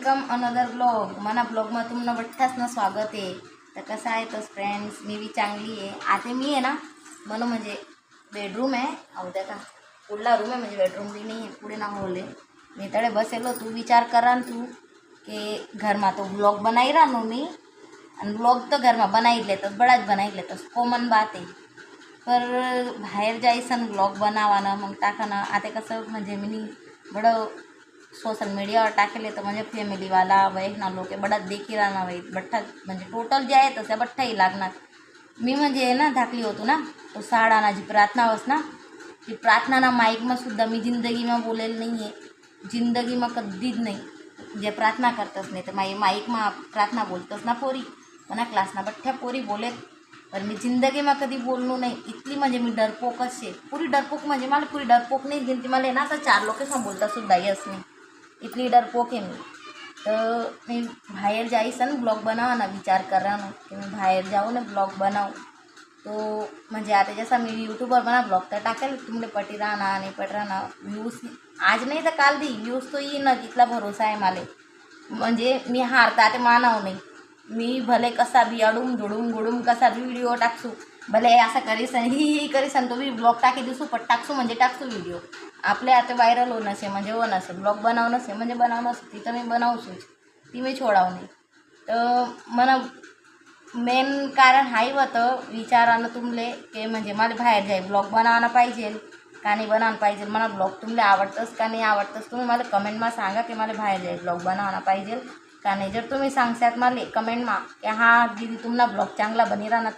Welcome another blog मना ब्लॉगमध्ये तुम्हाला तुम ना स्वागत आहे. तर कसं आहे तर फ्रेंड्स मी बी चांगली आहे. आता मी आहे ना मला म्हणजे बेडरूम आहे. अवद्या का? पुढला रूम आहे म्हणजे बेडरूम बी नाही आहे. पुढे ना होले मी तळे बसेलो तू विचार करा तू की घरमा तो ब्लॉग बनाई राहणो मी. आणि ब्लॉग तर घरमा बनाई लेतस बडाच बनाई लेतस कॉमन बात आहे. पर बाहेर जायसन ब्लॉग बनावा ना मग टाका ना आता कसं म्हणजे मी बडं સોશિયલ મીડિયા પર ટાંકી તો મને ફેમિલીવાલા વહેના बडा બધા દેખી રાના હોય બઠ્ઠા म्हणजे टोटल म्हणजे जे आहे तसं बठ्ठाही लागणार. मी म्हणजे ना धाकली होतो ना तो साडाना जी प्रार्थना होस ना ती प्रार्थनाना माईकमा सुद्धा मी जिंदगीमा बोलेल नाही आहे जिंदगीमा कधीच नाही. जे प्रार्थना करतच नाही तर माई माईकमा प्रार्थना बोलतच ना पोरी. म्हणा क्लासना बठ्ठ्या पोरी बोलेत. पण मी जिंदगीमा कधी बोललो नाही. इतली म्हणजे मी डरपोकच आहे. पुरी डरपोक म्हणजे मला पुरी डरपोक नाही ती मला ना तर चार लोकेसमा बोलता सुद्धा यस नाही. इतली डर पोके मी। तर मी बाहेर जाईस ना ब्लॉग बनावा ना विचार करा ना की मी बाहेर जाऊ ना ब्लॉग बनावू तो म्हणजे आता जसा मी यूट्यूबवर बना ब्लॉग तर टाकेल तुमले पटी राहणार आणि पट राहणार व्ह्यूज आज नाही तर काल दी व्ह्यूज तो येईन ना तिथला भरोसा आहे मला। म्हणजे मी हारता ते मानाव नाही। मी भले कसा बी अडूम धुडूम गुडूम कसा बी व्हिडिओ टाकसू भले असं करीसन ही ही करीसन तो बी ब्लॉग टाकी दिसू पण टाकसू म्हणजे टाकसू व्हिडिओ आपले आता व्हायरल होणं असे म्हणजे हो नसे ब्लॉग बनवणं असे म्हणजे बनवणं ती तर मी बनावसूच ती मी छोडाव नाही तर मला मेन कारण आहे होतं विचारानं तुमले की म्हणजे मला बाहेर जाय ब्लॉग बनावणं पाहिजे का नाही बनावणं पाहिजे मला ब्लॉग तुमले आवडतंच का नाही आवडतंच तुम्ही मला कमेंटमध्ये सांगा की मला बाहेर जाय ब्लॉग बनावणं पाहिजे. का नाही? जर तुम्ही सांगशात मला कमेंट मा हा दीदी तुम्हाला ब्लॉग चांगला बनी राहणार.